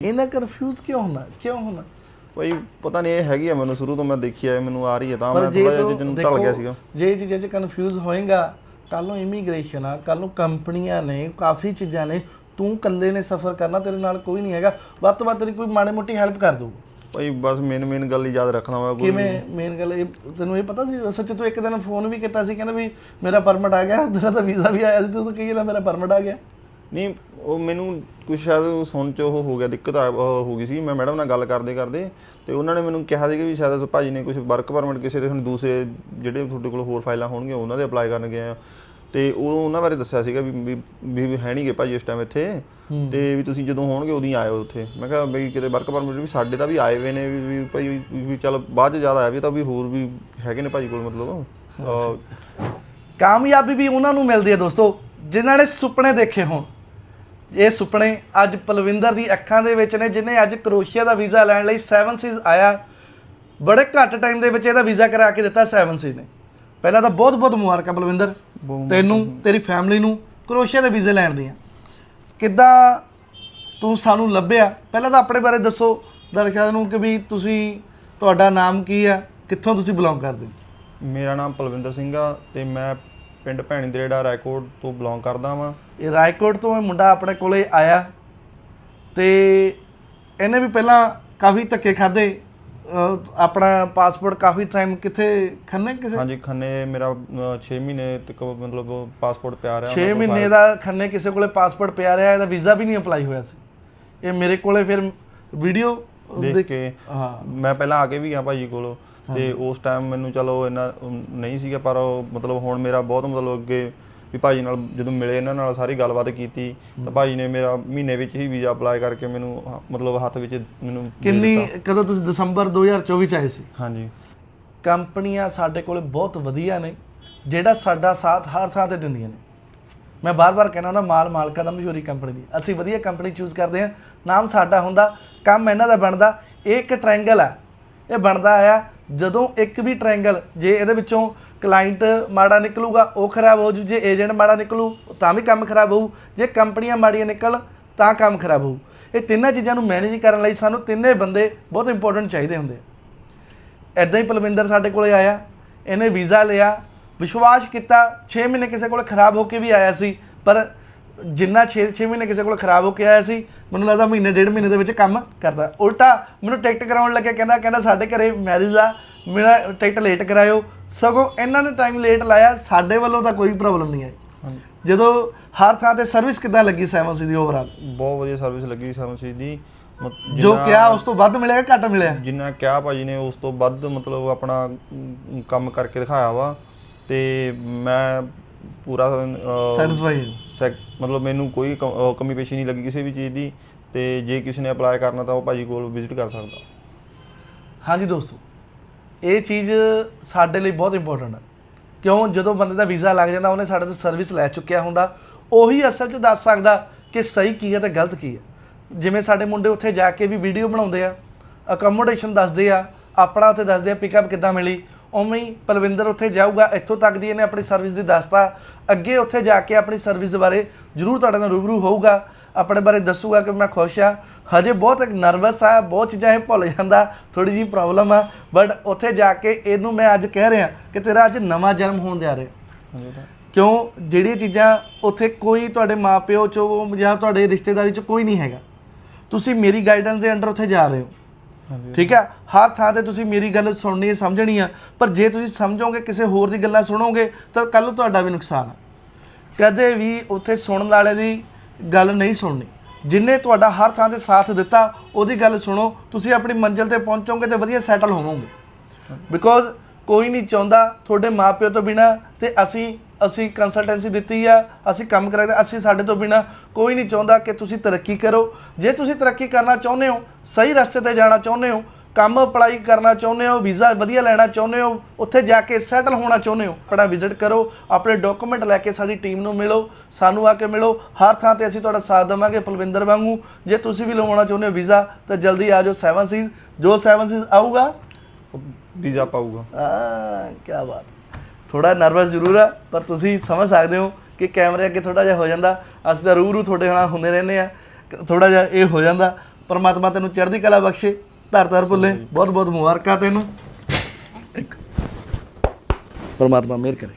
ਇਹਨਾਂ ਕਨਫਿਊਜ਼ ਕਿਉਂ ਹੋਣਾ ਕਿਉਂ ਹੋਣਾ ਭਾਈ ਪਤਾ ਨਹੀਂ ਇਹ ਹੈਗੀ ਆ ਮੈਨੂੰ ਸ਼ੁਰੂ ਤੋਂ ਮੈਂ ਦੇਖੀ ਆ ਮੈਨੂੰ ਆ ਰਹੀ ਹੈ ਤਾਂ ਮੈਂ ਥੋੜਾ ਜਿਹਾ ਦੇਖੋ, ਢਲ ਗਿਆ ਸੀਗਾ। ਜੇ ਇਹ ਚੀਜ਼ਾਂ 'ਚ ਕਨਫਿਊਜ਼ ਹੋਏਗਾ ਕੱਲ ਨੂੰ ਇਮੀਗ੍ਰੇਸ਼ਨ ਆ ਕੱਲ ਨੂੰ ਕੰਪਨੀਆਂ ਨੇ ਕਾਫੀ ਚੀਜ਼ਾਂ ਨੇ ਤੂੰ ਇਕੱਲੇ ਨੇ ਸਫ਼ਰ ਕਰਨਾ ਤੇਰੇ ਨਾਲ ਕੋਈ ਨਹੀਂ ਹੈਗਾ ਵੱਧ ਤੋਂ ਵੱਧ ਤੇਰੀ ਕੋਈ ਮਾੜੀ ਮੋਟੀ ਹੈਲਪ ਕਰ ਦਊਗਾ ਭਾਈ ਬਸ ਮੇਨ ਮੇਨ ਗੱਲ ਹੀ ਯਾਦ ਰੱਖਣਾ ਵਾ ਕੋਈ ਕਿਵੇਂ? ਮੇਨ ਗੱਲ ਇਹ ਤੈਨੂੰ ਇਹ ਪਤਾ ਸੀ ਸੱਚ ਤੂੰ ਇੱਕ ਦਿਨ ਫੋਨ ਵੀ ਕੀਤਾ ਸੀ ਕਹਿੰਦਾ ਵੀ ਮੇਰਾ ਪਰਮਿਟ ਆ ਗਿਆ ਤੇਰਾ ਤਾਂ ਵੀਜ਼ਾ ਵੀ ਆਇਆ ਸੀ ਤੂੰ ਤਾਂ ਕਹੀ ਨਾ ਮੇਰਾ ਪਰਮਿਟ ਆ ਗਿਆ। ਨਹੀਂ ਉਹ ਮੈਨੂੰ ਕੁਝ ਸ਼ਾਇਦ ਸੁਣ ਚ ਉਹ ਹੋ ਗਿਆ ਦਿੱਕਤ ਆ ਉਹ ਹੋ ਗਈ ਸੀ। ਮੈਂ ਮੈਡਮ ਨਾਲ ਗੱਲ ਕਰਦੇ ਕਰਦੇ ਤੇ ਉਹਨਾਂ ਨੇ ਮੈਨੂੰ ਕਿਹਾ ਸੀ ਕਿ ਵੀ ਸ਼ਾਇਦ ਭਾਜੀ ਨੇ ਕੁਝ ਵਰਕ ਪਰਮਿਟ ਕਿਸੇ ਦੇ ਹੁਣ ਦੂਸਰੇ ਜਿਹੜੇ ਤੁਹਾਡੇ ਕੋਲ ਹੋਰ ਫਾਈਲਾਂ ਹੋਣਗੀਆਂ ਉਹਨਾਂ ਦੇ ਅਪਲਾਈ ਕਰਨ ਗਏ ਆ। ਤੇ ਉਹ ਉਹਨਾਂ ਬਾਰੇ ਦੱਸਿਆ ਸੀਗਾ ਵੀ ਵੀ- ਹੈ ਨਹੀਂਗੇ ਭਾਜੀ ਇਸ ਟਾਈਮ ਇੱਥੇ। ਤੇ ਵੀ ਤੁਸੀਂ ਜਦੋਂ ਹੋਣਗੇ ਉਦੋਂ ਹੀ ਆਇਓ ਉੱਥੇ। ਮੈਂ ਕਿਹਾ ਬਈ ਕਿਤੇ ਵਰਕ ਪਰਮਿਟ ਵੀ ਸਾਡੇ ਤਾਂ ਵੀ ਆਏ ਹੋਏ ਨੇ ਵੀ ਭਾਈ ਵੀ- ਚੱਲ ਬਾਅਦ ਚ ਜ਼ਿਆਦਾ ਆਇਆ ਵੀ ਤਾਂ ਵੀ ਹੋਰ ਵੀ ਹੈਗੇ ਨੇ ਭਾਜੀ ਕੋਲ ਮਤਲਬ। ਕਾਮਯਾਬੀ ਵੀ ਉਹਨਾਂ ਨੂੰ ਮਿਲਦੀ ਹੈ ਦੋਸਤੋ ਜਿਨ੍ਹਾਂ ਨੇ ਸੁਪਨੇ ਦੇਖੇ ਹੋਣ। ਇਹ ਸੁਪਨੇ ਅੱਜ ਪਲਵਿੰਦਰ ਦੀ ਅੱਖਾਂ ਦੇ ਵਿੱਚ ਨੇ ਜਿਨੇ ਅੱਜ ਕਰੋਸ਼ੀਆ ਦਾ ਵੀਜ਼ਾ ਲੈਣ ਲਈ 7 ਸੀਜ਼ ਆਇਆ। ਬੜੇ ਘੱਟ ਟਾਈਮ ਦੇ ਵਿੱਚ ਇਹਦਾ ਵੀਜ਼ਾ ਕਰਾ ਕੇ ਦਿੱਤਾ 7 ਸੀਜ਼ ਨੇ। ਪਹਿਲਾਂ ਤਾਂ ਬਹੁਤ ਬਹੁਤ ਮੁਬਾਰਕਾਂ ਪਲਵਿੰਦਰ। ਤੈਨੂੰ ਤੇਰੀ ਫੈਮਿਲੀ ਨੂੰ ਕਰੋਸ਼ੀਆ ਦੇ ਵੀਜ਼ੇ ਲੈਣ ਦੀਆਂ। ਕਿੱਦਾਂ ਤੂੰ ਸਾਨੂੰ ਲੱਭਿਆ? ਪਹਿਲਾਂ ਤਾਂ ਆਪਣੇ ਬਾਰੇ ਦੱਸੋ ਦਰਸ਼ਕਾਂ ਨੂੰ ਕਿ ਵੀ ਤੁਸੀਂ ਤੁਹਾਡਾ ਨਾਮ ਕੀ ਆ? ਕਿੱਥੋਂ ਤੁਸੀਂ ਬਿਲੋਂਗ ਕਰਦੇ ਹੋ? ਮੇਰਾ ਨਾਮ ਪਲਵਿੰਦਰ ਸਿੰਘ ਆ ਤੇ ਮੈਂ ਪਿੰਡ ਭੈਣੀ ਦਰੇੜਾ ਰਾਏਕੋਟ ਤੋਂ ਬਿਲੋਂਗ ਕਰਦਾ ਵਾਂ। ਇਹ ਰਾਏਕੋਟ ਤੋਂ ਇਹ ਮੁੰਡਾ ਆਪਣੇ ਕੋਲੇ ਆਇਆ ਤੇ ਇਹਨੇ ਵੀ ਪਹਿਲਾਂ ਕਾਫੀ ਧੱਕੇ ਖਾਦੇ ਆਪਣਾ ਪਾਸਪੋਰਟ ਕਾਫੀ ਟਾਈਮ ਕਿੱਥੇ ਖੰਨੇ ਕਿਸੇ? ਹਾਂਜੀ ਖੰਨੇ ਮੇਰਾ 6 ਮਹੀਨੇ ਤੱਕ ਮਤਲਬ ਪਾਸਪੋਰਟ ਪਿਆ ਰਿਹਾ 6 ਮਹੀਨੇ ਦਾ ਖੰਨੇ ਕਿਸੇ ਕੋਲੇ ਪਾਸਪੋਰਟ ਪਿਆ ਰਿਹਾ ਇਹਦਾ ਵੀਜ਼ਾ ਵੀ ਨਹੀਂ ਅਪਲਾਈ ਹੋਇਆ ਸੀ। ਇਹ ਮੇਰੇ ਕੋਲੇ ਫਿਰ ਵੀਡੀਓ ਦੇਖ ਕੇ ਮੈਂ ਪਹਿਲਾਂ ਆ ਕੇ ਵੀ ਗਿਆ ਭਾਜੀ ਕੋਲ ਤੇ ਉਸ ਟਾਈਮ ਮੈਨੂੰ ਚਲੋ ਇੰਨਾ ਨਹੀਂ ਸੀਗਾ ਪਰ ਮਤਲਬ ਹੁਣ ਮੇਰਾ ਬਹੁਤ ਮਤਲਬ ਅੱਗੇ ਵੀ ਭਾਜੀ ਨਾਲ ਜਦੋਂ ਮਿਲੇ ਇਹਨਾਂ ਨਾਲ ਸਾਰੀ ਗੱਲਬਾਤ ਕੀਤੀ ਤਾਂ ਭਾਜੀ ਨੇ ਮੇਰਾ ਮਹੀਨੇ ਵਿੱਚ ਹੀ ਵੀਜ਼ਾ ਅਪਲਾਈ ਕਰਕੇ ਮੈਨੂੰ ਮਤਲਬ ਹੱਥ ਵਿੱਚ ਮੈਨੂੰ ਕਿੰਨੀ। ਕਦੋਂ ਤੁਸੀਂ ਦਸੰਬਰ 2024 ਚ ਆਏ ਸੀ? ਹਾਂਜੀ। ਕੰਪਨੀਆਂ ਸਾਡੇ ਕੋਲੇ ਬਹੁਤ ਵਧੀਆ ਨੇ ਜਿਹੜਾ ਸਾਡਾ ਸਾਥ ਹਰ ਥਾਂ ਤੇ ਦਿੰਦੀਆਂ ਨੇ। ਮੈਂ ਬਾਰ-ਬਾਰ ਕਹਿਣਾ ਹੁੰਦਾ, ਮਾਲ ਮਾਲਕਾਂ ਦਾ ਮਸ਼ਹੂਰੀ ਕੰਪਨੀ ਦੀ। ਅਸੀਂ ਵਧੀਆ ਕੰਪਨੀ ਚੂਜ਼ ਕਰਦੇ ਹਾਂ, ਨਾਮ ਸਾਡਾ ਹੁੰਦਾ, ਕੰਮ ਇਹਨਾਂ ਦਾ ਬਣਦਾ, ਇਹ ਇੱਕ ਟ੍ਰਾਇੰਗਲ ਆ ਇਹ ਬਣਦਾ ਆਇਆ, ਜਦੋਂ ਇੱਕ ਵੀ ਟ੍ਰਾਇੰਗਲ ਜੇ ਇਹਦੇ ਵਿੱਚੋਂ ਕਲਾਇੰਟ ਮਾੜਾ ਨਿਕਲੂਗਾ, ਉਹ ਖਰਾਬ ਹੋ ਜੂ, ਜੇ ਏਜੰਟ ਮਾੜਾ ਨਿਕਲੂ, ਤਾਂ ਵੀ ਕੰਮ ਖਰਾਬ ਹੋਊ। ਜੇ ਕੰਪਨੀਆਂ ਮਾੜੀਆਂ ਨਿਕਲ, ਤਾਂ ਕੰਮ ਖਰਾਬ ਹੋਊ। ਇਹ ਤਿੰਨਾਂ ਚੀਜ਼ਾਂ ਨੂੰ ਮੈਨੇਜ ਕਰਨ ਲਈ ਸਾਨੂੰ ਤਿੰਨੇ ਬੰਦੇ ਬਹੁਤ ਇੰਪੋਰਟੈਂਟ ਚਾਹੀਦੇ ਹੁੰਦੇ ਆ। ਐਦਾਂ ਹੀ ਪਲਵਿੰਦਰ ਸਾਡੇ ਕੋਲੇ ਆਇਆ, ਇਹਨੇ ਵੀਜ਼ਾ ਲਿਆ ਵਿਸ਼ਵਾਸ ਕੀਤਾ 6 ਮਹੀਨੇ ਕਿਸੇ ਕੋਲੇ ਖਰਾਬ ਹੋ ਕੇ ਵੀ ਆਇਆ ਸੀ ਪਰ ਜਿੰਨਾ 6 6 ਮਹੀਨੇ ਕਿਸੇ ਕੋਲ ਖਰਾਬ ਹੋ ਕੇ ਆਇਆ ਸੀ ਮੈਨੂੰ ਲੱਗਦਾ ਮਹੀਨੇ ਡੇਢ ਮਹੀਨੇ ਦੇ ਵਿੱਚ ਕੰਮ ਕਰਦਾ। ਉਲਟਾ ਮੈਨੂੰ ਟਿਕਟ ਕਰਾਉਣ ਲੱਗਿਆ ਕਹਿੰਦਾ ਕਹਿੰਦਾ ਸਾਡੇ ਘਰੇ ਮੈਰਿਜ ਆ ਮੇਰਾ ਟਿਕਟ ਲੇਟ ਕਰਾਇਓ। ਸਗੋਂ ਇਹਨਾਂ ਨੇ ਟਾਈਮ ਲੇਟ ਲਾਇਆ ਸਾਡੇ ਵੱਲੋਂ ਤਾਂ ਕੋਈ ਪ੍ਰੋਬਲਮ ਨਹੀਂ ਆਈ। ਜਦੋਂ ਹਰ ਥਾਂ ਤੇ ਸਰਵਿਸ ਕਿੱਦਾਂ ਲੱਗੀ ਸੈਵਨ ਸੀ ਦੀ ਓਵਰਆਲ ਬਹੁਤ ਵਧੀਆ ਸਰਵਿਸ ਲੱਗੀ ਸੈਵਨ ਸੀ ਦੀ। ਜੋ ਕਿਹਾ ਉਸ ਤੋਂ ਵੱਧ ਮਿਲਿਆ ਘੱਟ ਮਿਲਿਆ? ਜਿੰਨਾ ਕਿਹਾ ਭਾਜੀ ਨੇ ਉਸ ਤੋਂ ਵੱਧ ਮਤਲਬ ਆਪਣਾ ਕੰਮ ਕਰਕੇ ਦਿਖਾਇਆ ਵਾ। ਤੇ ਮੈਂ ਪੂਰਾ ਸੈਟੀਸਫਾਈ ਮਤਲਬ ਮੈਨੂੰ ਕੋਈ ਅਹ, ਕਮੀ ਪੇਸ਼ੀ ਨਹੀਂ ਲੱਗੀ ਕਿਸੇ ਵੀ ਚੀਜ਼ ਦੀ ਤੇ ਜੇ ਕਿਸੇ ਨੇ ਅਪਲਾਈ ਕਰਨਾ ਤਾਂ ਉਹ ਭਾਜੀ ਕੋਲ ਵਿਜ਼ਿਟ ਕਰ ਸਕਦਾ। ਹਾਂਜੀ ਦੋਸਤੋ ਇਹ ਚੀਜ਼ ਸਾਡੇ ਲਈ ਬਹੁਤ ਇੰਪੋਰਟੈਂਟ ਹੈ ਕਿਉਂ? ਜਦੋਂ ਬੰਦੇ ਦਾ ਵੀਜ਼ਾ ਲੱਗ ਜਾਂਦਾ ਉਹਨੇ ਸਾਡੇ ਤੋਂ ਸਰਵਿਸ ਲੈ ਚੁੱਕਿਆ ਹੁੰਦਾ। ਉਹੀ ਅਸਲ 'ਚ ਦੱਸ ਸਕਦਾ ਕਿ ਸਹੀ ਕੀ ਹੈ ਤੇ ਗਲਤ ਕੀ ਹੈ। ਜਿਵੇਂ ਸਾਡੇ ਮੁੰਡੇ ਉੱਥੇ ਜਾ ਕੇ ਵੀ ਵੀਡੀਓ ਬਣਾਉਂਦੇ ਆ ਅਕਮੋਡੇਸ਼ਨ ਦੱਸਦੇ ਆ ਆਪਣਾ ਉੱਥੇ ਦੱਸਦੇ ਆ ਪਿਕਅਪ ਕਿੱਦਾਂ ਮਿਲੀ ਉਵੇਂ ਹੀ ਪਲਵਿੰਦਰ ਉੱਥੇ ਜਾਊਗਾ ਇੱਥੋਂ ਤੱਕ ਦੀ ਇਹਨੇ ਆਪਣੀ ਸਰਵਿਸ ਦੀ ਦੱਸਤਾ। ਅੱਗੇ ਉੱਥੇ ਜਾ ਕੇ ਆਪਣੀ ਸਰਵਿਸ ਬਾਰੇ ਜ਼ਰੂਰ ਤੁਹਾਡੇ ਨਾਲ ਰੂਬਰੂ ਹੋਊਗਾ। ਆਪਣੇ ਬਾਰੇ ਦੱਸੂਗਾ ਕਿ ਮੈਂ ਖੁਸ਼ ਆ ਹਜੇ ਬਹੁਤ ਨਰਵਸ ਆ ਬਹੁਤ ਚੀਜ਼ਾਂ ਇਹ ਭੁੱਲ ਜਾਂਦਾ ਥੋੜੀ ਜੀ ਪ੍ਰੋਬਲਮ ਆ। ਬਟ ਉੱਥੇ ਜਾ ਕੇ ਇਹਨੂੰ ਮੈਂ ਅੱਜ ਕਹਿ ਰਿਹਾ ਕਿ ਤੇਰਾ ਅੱਜ ਨਵਾਂ ਜਨਮ ਹੋਣ ਜਾ ਰਿਹਾ। ਕਿਉਂ? ਜਿਹੜੀਆਂ ਚੀਜ਼ਾਂ ਉੱਥੇ ਕੋਈ ਤੁਹਾਡੇ ਮਾਪਿਓ ਚੋਂ ਜਾਂ ਤੁਹਾਡੇ ਰਿਸ਼ਤੇਦਾਰੀ ਚ ਕੋਈ ਨਹੀਂ ਹੈਗਾ। ਤੁਸੀਂ ਮੇਰੀ ਗਾਈਡੈਂਸ ਦੇ ਅੰਡਰ ਉੱਥੇ ਜਾ ਰਹੇ ਹੋ। ਠੀਕ ਹੈ? ਹਰ ਥਾਂ ਤੇ ਤੁਸੀਂ ਮੇਰੀ ਗੱਲ ਸੁਣਨੀ ਹੈ ਸਮਝਣੀ ਆ ਪਰ ਜੇ ਤੁਸੀਂ ਸਮਝੋਗੇ ਕਿਸੇ ਹੋਰ ਦੀ ਗੱਲਾਂ ਸੁਣੋਗੇ ਤਾਂ ਕੱਲ ਨੂੰ ਤੁਹਾਡਾ ਵੀ ਨੁਕਸਾਨ ਆ ਕਦੇ ਵੀ ਉੱਥੇ ਸੁਣਨ ਵਾਲੇ ਦੀ ਗੱਲ ਨਹੀਂ ਸੁਣਨੀ। ਜਿਨੇ ਤੁਹਾਡਾ ਹਰ ਥਾਂ ਤੇ ਸਾਥ ਦਿੱਤਾ ਉਹਦੀ ਗੱਲ ਸੁਣੋ। ਤੁਸੀਂ ਆਪਣੀ ਮੰਜ਼ਿਲ ਤੇ ਪਹੁੰਚੋਗੇ ਤੇ ਵਧੀਆ ਸੈਟਲ ਹੋਵੋਗੇ। ਬਿਕੋਜ਼ ਕੋਈ ਨਹੀਂ ਚਾਹੁੰਦਾ ਤੁਹਾਡੇ ਮਾਪਿਓ ਤੋਂ ਬਿਨਾ ਤੇ ਅਸੀਂ ਅਸੀਂ ਕੰਸਲਟੈਂਸੀ ਦਿੱਤੀ ਆ ਅਸੀਂ ਕੰਮ ਕਰਾਂਗੇ ਅਸੀਂ ਸਾਡੇ ਤੋਂ ਬਿਨਾ ਕੋਈ ਨਹੀਂ ਚਾਹੁੰਦਾ ਕਿ ਤੁਸੀਂ ਤਰੱਕੀ ਕਰੋ। ਜੇ ਤੁਸੀਂ ਤਰੱਕੀ ਕਰਨਾ ਚਾਹੁੰਦੇ ਹੋ ਸਹੀ ਰਸਤੇ ਤੇ ਜਾਣਾ ਚਾਹੁੰਦੇ ਹੋ ਕੰਮ ਅਪਲਾਈ ਕਰਨਾ ਚਾਹੁੰਦੇ ਹੋ ਵੀਜ਼ਾ ਵਧੀਆ ਲੈਣਾ ਚਾਹੁੰਦੇ ਹੋ ਉੱਥੇ ਜਾ ਕੇ ਸੈਟਲ ਹੋਣਾ ਚਾਹੁੰਦੇ ਹੋ ਆਪਣਾ ਵਿਜ਼ਿਟ ਕਰੋ ਆਪਣੇ ਡਾਕੂਮੈਂਟ ਲੈ ਕੇ ਸਾਡੀ ਟੀਮ ਨੂੰ ਮਿਲੋ ਸਾਨੂੰ ਆ ਕੇ ਮਿਲੋ। ਹਰ ਥਾਂ ਤੇ ਅਸੀਂ ਤੁਹਾਡਾ ਸਾਥ ਦੇਵਾਂਗੇ ਪਲਵਿੰਦਰ ਵਾਂਗੂ। ਜੇ ਤੁਸੀਂ ਵੀ ਲਵਾਉਣਾ ਚਾਹੁੰਦੇ ਹੋ ਵੀਜ਼ਾ ਤਾਂ ਜਲਦੀ ਆ ਜਾਓ 7 ਸੀਜ਼ ਜੋ 7 ਸੀਜ਼ ਆਊਗਾ ਵੀਜ਼ਾ ਪਾਊਗਾ। ਆ ਕੀ ਬਾਤ। ਥੋੜਾ ਨਰਵਸ ਜ਼ਰੂਰ ਆ ਪਰ ਤੁਸੀਂ ਸਮਝ ਸਕਦੇ ਹੋ ਕਿ ਕੈਮਰੇ ਅੱਗੇ ਥੋੜਾ ਜਿਹਾ ਹੋ ਜਾਂਦਾ। ਅਸੀਂ ਤਾਂ ਰੂਰੂ ਤੁਹਾਡੇ ਨਾਲ ਹੁੰਦੇ ਰਹਿੰਦੇ ਆ ਥੋੜਾ ਜਿਹਾ ਇਹ ਹੋ ਜਾਂਦਾ। ਪਰਮਾਤਮਾ ਤੈਨੂੰ ਚੜ੍ਹਦੀ ਕਲਾ ਬਖਸ਼ੇ। ਧਰ ਧਰ ਭੁੱਲੇ। ਬਹੁਤ ਬਹੁਤ ਮੁਬਾਰਕਾਂ ਤੈਨੂੰ। ਇੱਕ। ਪਰਮਾਤਮਾ ਮਿਹਰ ਕਰੇ।